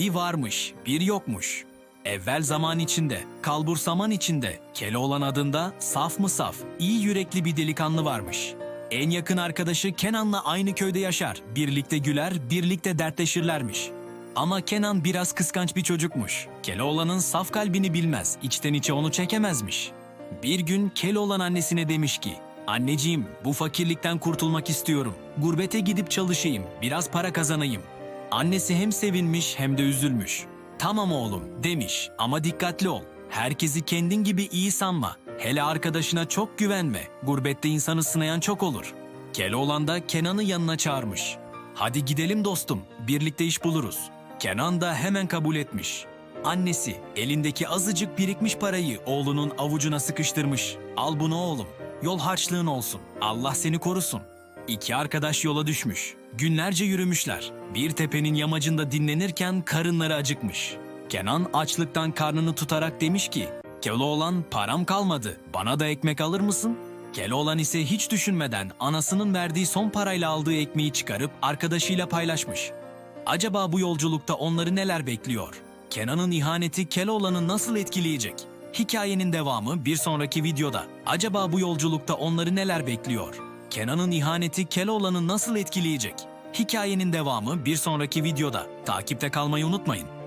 Bir varmış, bir yokmuş. Evvel zaman içinde, kalbur saman içinde, Keloğlan adında saf mı saf, iyi yürekli bir delikanlı varmış. En yakın arkadaşı Kenan'la aynı köyde yaşar. Birlikte güler, birlikte dertleşirlermiş. Ama Kenan biraz kıskanç bir çocukmuş. Keloğlan'ın saf kalbini bilmez, içten içe onu çekemezmiş. Bir gün Keloğlan annesine demiş ki, Anneciğim, bu fakirlikten kurtulmak istiyorum. Gurbete gidip çalışayım, biraz para kazanayım. Annesi hem sevinmiş hem de üzülmüş. Tamam oğlum demiş ama dikkatli ol. Herkesi kendin gibi iyi sanma. Hele arkadaşına çok güvenme. Gurbette insanı sınayan çok olur. Keloğlan da Kenan'ı yanına çağırmış. Hadi gidelim dostum, birlikte iş buluruz. Kenan da hemen kabul etmiş. Annesi elindeki azıcık birikmiş parayı oğlunun avucuna sıkıştırmış. Al bunu oğlum, yol harçlığın olsun. Allah seni korusun. İki arkadaş yola düşmüş. Günlerce yürümüşler. Bir tepenin yamacında dinlenirken karınları acıkmış. Kenan açlıktan karnını tutarak demiş ki, Keloğlan param kalmadı, bana da ekmek alır mısın? Keloğlan ise hiç düşünmeden anasının verdiği son parayla aldığı ekmeği çıkarıp arkadaşıyla paylaşmış. Acaba bu yolculukta onları neler bekliyor? Kenan'ın ihaneti Keloğlan'ı nasıl etkileyecek? Hikayenin devamı bir sonraki videoda. Acaba bu yolculukta onları neler bekliyor? Kenan'ın ihaneti Keloğlan'ı nasıl etkileyecek? Hikayenin devamı bir sonraki videoda. Takipte kalmayı unutmayın.